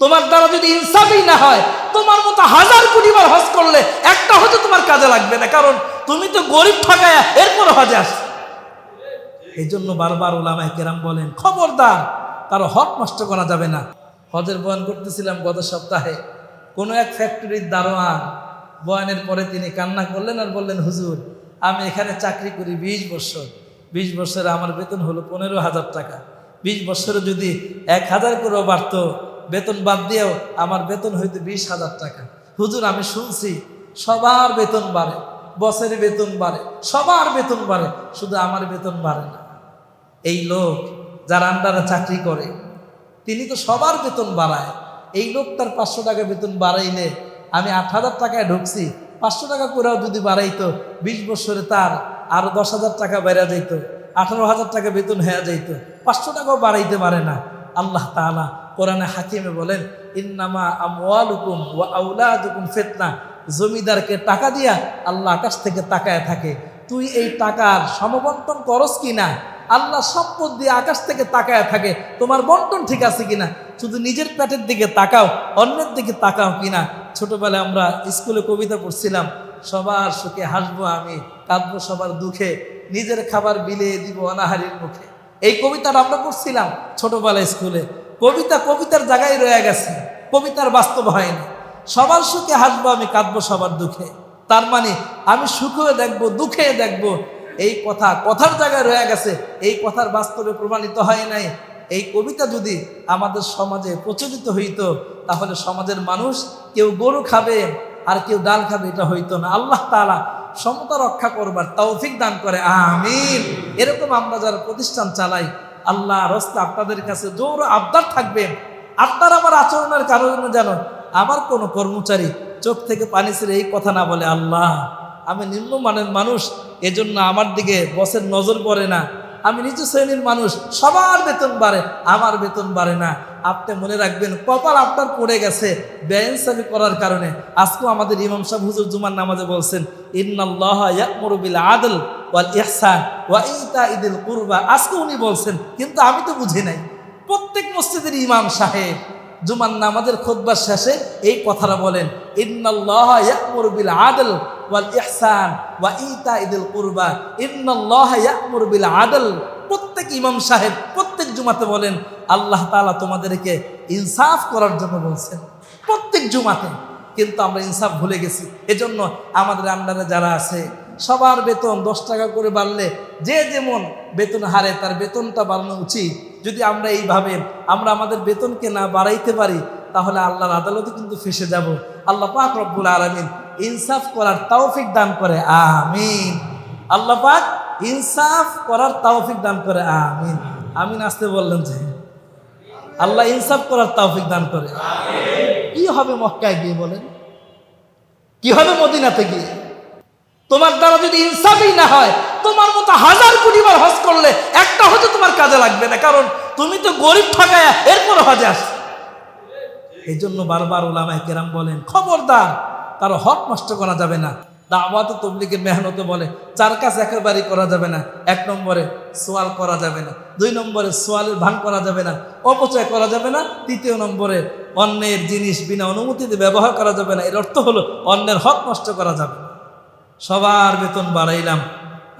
তোমার দ্বারা যদি ইনসাফই না হয়, তোমার মতো হাজার কোটি বার হজ করলে একটা হয়তো তোমার কাজে লাগবে না। কারণ তুমি তো গরিব ঠকায়া এরপর হজে আস এই জন্য বারবার ওলামায় কেরাম বলেন, খবরদার, কারও হক নষ্ট করা যাবে না। হজের বয়ান করতেছিলাম গত সপ্তাহে। কোনো এক ফ্যাক্টরির দারোয়ান বয়ানের পরে তিনি কান্না করলেন আর বললেন, হুজুর, আমি এখানে চাকরি করি বিশ বছর। বিশ বছরে আমার বেতন হলো পনেরো হাজার টাকা। বিশ বছরে যদি এক হাজার করেও বাড়তো বেতন বাদ দিয়েও আমার বেতন হইতো বিশ হাজার টাকা। হুজুর, আমি শুনছি সবার বেতন বাড়ে বছরে বেতন বাড়ে, সবার বেতন বাড়ে, শুধু আমার বেতন বাড়ে না। এই লোক যার আন্ডারে চাকরি করে, তিনি তো সবার বেতন বাড়ায়। এই লোক তার পাঁচশো টাকা বেতন বাড়াইলে আমি আট হাজার টাকায় ঢুকছি, পাঁচশো টাকা করেও যদি বাড়াইতো, বিশ বছরে তার আরও দশ হাজার টাকা বেড়া যাইতো, আঠারো হাজার টাকা বেতন হয়ে যাইতো, পাঁচশো টাকাও বাড়াইতে পারে না। আল্লাহ তাআলা কোরআনে হাকিমে বলেন, ইন্নামা আমওয়ালুকুম ওয়া আউলাদুকুম ফিতনা। জমিদারকে টাকা দিয়া আল্লাহ আকাশ থেকে তাকায় থাকে, তুই এই টাকার সমবন্টন করস কিনা? আল্লাহ সম্পদ দিয়ে আকাশ থেকে তাকায় থাকে, তোমার বন্টন ঠিক আছে কিনা? শুধু নিজের পেটের দিকে তাকাও, অন্যের দিকে তাকাও কিনা? ছোটবেলায় আমরা স্কুলে কবিতা পড়ছিলাম, সবার সুখে হাসবো আমি, কাঁদবো সবার দুঃখে, নিজের খাবার বিলিয়ে দিব অনাহারির মুখে। এই কবিতাটা আমরা পড়ছিলাম ছোটবেলায় স্কুলে। কবিতা কবিতার জায়গায় রয়ে গেছে, কবিতার বাস্তব হয়নি। সবার সুখে হাসবো আমি, কাঁদবো সবার দুঃখে। তার মানে আমি সুখে দেখব দুঃখে দেখব। এই কথা কথার জায়গায় রয়ে গেছে, এই কথার বাস্তবে প্রমাণিত হয় নাই। এই কবিতা যদি আমাদের সমাজে প্রচলিত হইতো, তাহলে সমাজের মানুষ কেউ গরু খাবে আর কেউ ডাল খাবে, এটা হইতো না। আল্লাহ তাআলা সমতা রক্ষা করবার তৌফিক দান করে, আমিন। এরকম আমরা যারা প্রতিষ্ঠান চালাই, আল্লাহ রস্তা আপনাদের কাছে জোর আবদার থাকবে। আপনার আমার আচরণের কারণে যেন আমার কোনো কর্মচারী চোখ থেকে পানি ছেড়ে এই কথা না বলে, আল্লাহ, আমি নিম্নমানের মানুষ, এজন্য আমার দিকে বসের নজর পড়ে না। আমি নিচু শ্রেণির মানুষ, সবার বেতন বাড়ে, আমার বেতন বাড়ে না। আপনি মনে রাখবেন, কপাল আপনার পড়ে গেছে। বেআইনসাফি করার কারণে। আজকেও আমাদের ইমাম সাহেব হুজুর জুমার নামাজে বলছেন, ইন্নাল্লাহ ইয়ামুরু বিল আদল ওয়াল ইহসান ওয়া ইতাইদিল কুরবা। আজকে উনি বলছেন, কিন্তু আমি তো বুঝি নাই। প্রত্যেক মসজিদের ইমাম সাহেব জুমার নামাজের খোদবার শেষে এই কথাটা বলেন, ইন্নাল্লাহ ইয়ামুরু বিল আদল ওয়াল ইহসান ওয়া ইতাইদিল কুরবা। ইন্নাল্লাহ ইয়ামুরু বিল আদল প্রত্যেক ইমাম সাহেব প্রত্যেক জুমাতে বলেন, আল্লাহ তাআলা তোমাদেরকে ইনসাফ করার জন্য বলছেন। প্রত্যেক জুমাতে। কিন্তু আমরা ইনসাফ ভুলে গেছি। এজন্য আমাদের আন্ডারে যারা আছে, সবার বেতন দশ টাকা করে বাড়লে যে যেমন বেতন হারে তার বেতনটা বাড়ানো উচিত। যদি আমরা এইভাবে আমরা আমাদের বেতনকে না বাড়াইতে পারি, তাহলে আল্লাহর আদালতে কিন্তু ফেসে যাব। আল্লাহ পাক রব্বুল আলমিন ইনসাফ করার তৌফিক দান করে। আমিন। আল্লাহ পাক ইনসাফ করার তৌফিক দান করে, আমিন। আমিন আসতে বললেন যে, আল্লাহ ইনসাফ করার তৌফিক দান করে। কি হবে মক্কায় গিয়ে বলেন? কি হবে মদিনাতে গিয়ে? তোমার দ্বারা যদি ইনসাফই না হয়, তোমার মতো হাজার কোটি বার হজ করলে একটা হয়তো তোমার কাজে লাগবে না। কারণ তুমি তো গরিব ঠকায়া এরপর হজে আসছো। এই জন্য বারবার ওলামায় কেরাম বলেন, খবরদার, কারও হক নষ্ট করা যাবে না। দাওয়াত তবলিগের মেহনতে বলে, চার কাজ একেবারেই করা যাবে না, এক নম্বরে সোয়াল করা যাবে না, দুই নম্বরে সোয়ালের ভান করা যাবে না, অপচয় করা যাবে না, তৃতীয় নম্বরে অন্যের জিনিস বিনা অনুমতিতে ব্যবহার করা যাবে না। এর অর্থ হলো, অন্যের হক নষ্ট করা যাবে সবার বেতন বাড়াইলাম,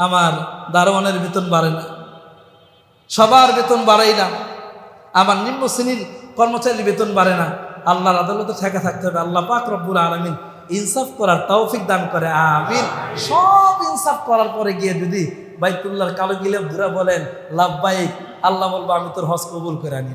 আমার দারোয়ানের বেতন বাড়ে না। সবার বেতন বাড়াইলাম, আমার নিম্ন শ্রেণির কর্মচারীর বেতন বাড়ে না। আল্লাহর আদালতে ঠেকা থাকতে হবে। আল্লাহ পাক রব্বুল আলমিন ইনসাফ করার তৌফিক দান করে, আমিন। সব ইনসাফ করার পরে গিয়ে যদি বাইতুল্লাহর কালো গিলে ধরে বলেন লাভবাইক আল্লাহ বলব আমি তোর হজ কবুল করে আনি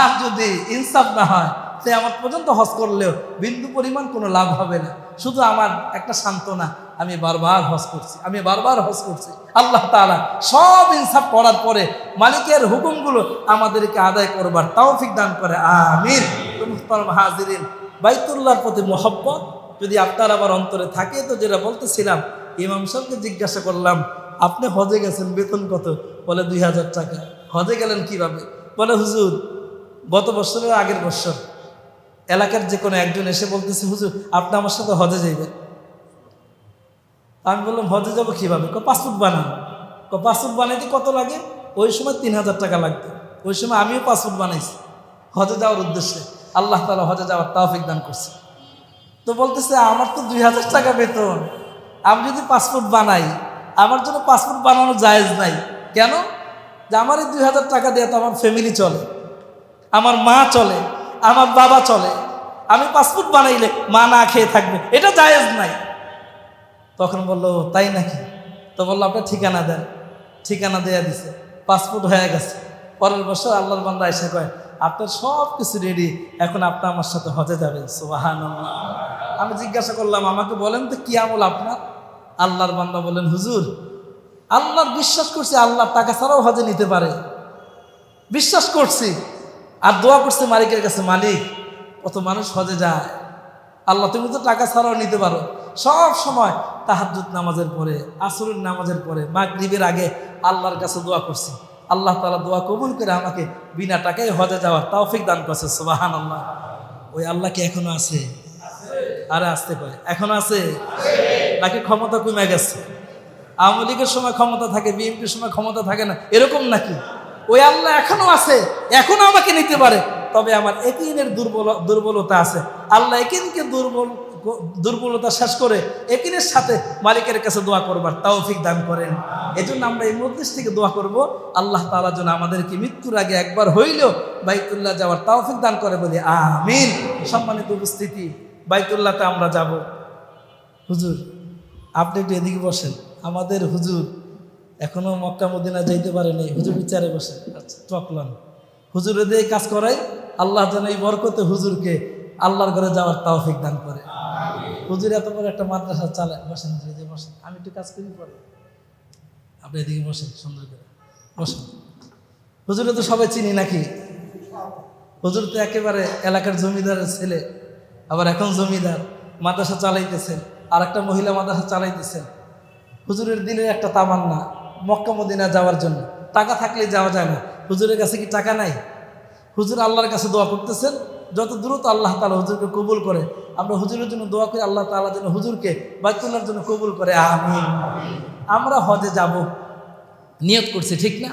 আর যদি ইনসাফ না হয়, সে আমার পর্যন্ত হজ করলেও বিন্দু পরিমাণ কোনো লাভ হবে না। শুধু আমার একটা সান্ত্বনা, আমি বারবার হজ করছি, আমি বারবার হজ করছি। আল্লাহ তাআলা সব ইনসাফ করার পরে মালিকের হুকুমগুলো আমাদেরকে আদায় করবার তৌফিক দান করে আমির হাজিরিন বাইতুল্লাহর প্রতি মোহব্বত। যদি আপনার আবার অন্তরে থাকে, তো যেটা বলতেছিলাম, ইমাম সাহেবকে জিজ্ঞাসা করলাম, আপনি হজে গেছেন, বেতন কত? বলে, দুই হাজার টাকা। হজে গেলেন কীভাবে? বলে, হুজুর, গত বছরের আগের বছর এলাকার যে কোনো একজন এসে বলতেছে, হুজুর, আপনি আমার সাথে হজে যাইবেন। আমি বললাম, হজে যাব কীভাবে? ক পাসপোর্ট বানান ক পাসপোর্ট বানাইতে কত লাগে? ওই সময় তিন হাজার টাকা লাগতো ওই সময় আমিও পাসপোর্ট বানাইছি। হজে যাওয়ার উদ্দেশ্যে। আল্লাহ তালা হজে যাওয়ার তাওফিক দান করছে। তো বলতেছে, আমার তো দুই হাজার টাকা বেতন। আমি যদি পাসপোর্ট বানাই, আমার জন্য পাসপোর্ট বানানো জায়েজ নাই। কেন? যে আমার এই দুই হাজার টাকা দিয়ে তো আমার ফ্যামিলি চলে, আমার মা চলে, আমার বাবা চলে। আমি পাসপোর্ট বানাইলে মা না খেয়ে থাকবে, এটা জায়েজ নাই। তখন বলল, তাই নাকি? তো বলল, আপনার ঠিকানা দেন। ঠিকানা দেয়া দিছে, পাসপোর্ট হয়ে গেছে। পরের বছর আল্লাহর বান্দা এসে কয় আপনার সব কিছু রেডি এখন আপনি আমার সাথে হজে যাবেন সোহান আমি জিজ্ঞাসা করলাম, আমাকে বলেন তো কি আমল আপনার? আল্লাহর বান্দা বলেন, হুজুর, আল্লাহর বিশ্বাস করছি আল্লাহ টাকা ছাড়াও হজে নিতে পারে। বিশ্বাস করছি। আর দোয়া করছে মালিকের কাছে, মালিক, কত মানুষ হজে যায়। আল্লাহ, তুমি তো টাকা ছাড়াও নিতে পারো। সব সময় তাহাজুদ নামাজের পরে, আসরের নামাজের পরে, মাগরিবের আগে আল্লাহর কাছে দোয়া করছি। আল্লাহ তালা দোয়া কবুল করে আমাকে বিনা টাকায় হজে যাওয়ার তৌফিক দান করছে সুবাহান আল্লাহ ওই আল্লাহ কি এখনও আছে? আরে আসতে পারে। এখনও আছে? নাকি ক্ষমতা কমে গেছে? আওয়ামী লীগের সময় ক্ষমতা থাকে, বিএনপির সময় ক্ষমতা থাকে না, এরকম নাকি? ওই আল্লাহ এখনও আছে, এখনও আমাকে নিতে পারে। তবে আমার একিনের দুর্বল দুর্বলতা আছে। আল্লাহ একিনকে দুর্বল দুর্বলতা শেষ করে একিনের সাথে মালিকের কাছে দোয়া করবার তৌফিক দান করেন। এজন্য আমরা এই মধ্যে থেকে দোয়া করব, আল্লাহ তাআলা যেন আমাদেরকে মৃত্যুর আগে একবার হইলেও বাইতুল্লাহ যাওয়ার তৌফিক দান করে বলি, আমিন। সম্মানিত উপস্থিতি, বাইতুল্লাহতে আমরা যাব। হুজুর, আপনি একটু এদিকে বসেন। আমাদের হুজুর এখনও মক্কা মদিনা যাইতে পারেনি। হুজুর বিচারে বসেন আচ্ছা টকলান হুজুরে দিয়ে কাজ করাই, আল্লাহ যেন এই বরকতে হুজুরকে আল্লাহর ঘরে যাওয়ার তৌফিক দান করে। হুজুর এত বড় একটা মাদ্রাসা চালায় বসেন যে বসেন। আমি একটু কাজ করি পরে। আপনি এদিকে বসেন সুন্দর করে। বসেন। হুজুরে তো সবাই চিনি নাকি? হুজুর তো একেবারে এলাকার জমিদারের ছেলে আবার এখন জমিদার মাদ্রাসা চালাইতেছেন আর একটা মহিলা মাদ্রাসা চালাইতেছেন। হুজুরের দিনের একটা তামান্না মক্কা মদিনা যাওয়ার জন্য। টাকা থাকলে যাওয়া যায় না। হুজুরের কাছে কি টাকা নাই? হুজুর আল্লাহর কাছে দোয়া করতেছেন? যত দ্রুত আল্লাহ তালা হুজুরকে কবুল করে, আমরা হুজুরের জন্য দোয়া করি, আল্লাহ তালা যেন হুজুরকে বাইতুল্লার জন্য কবুল করে আমি আমরা হজে যাব। নিয়ত করছি, ঠিক না?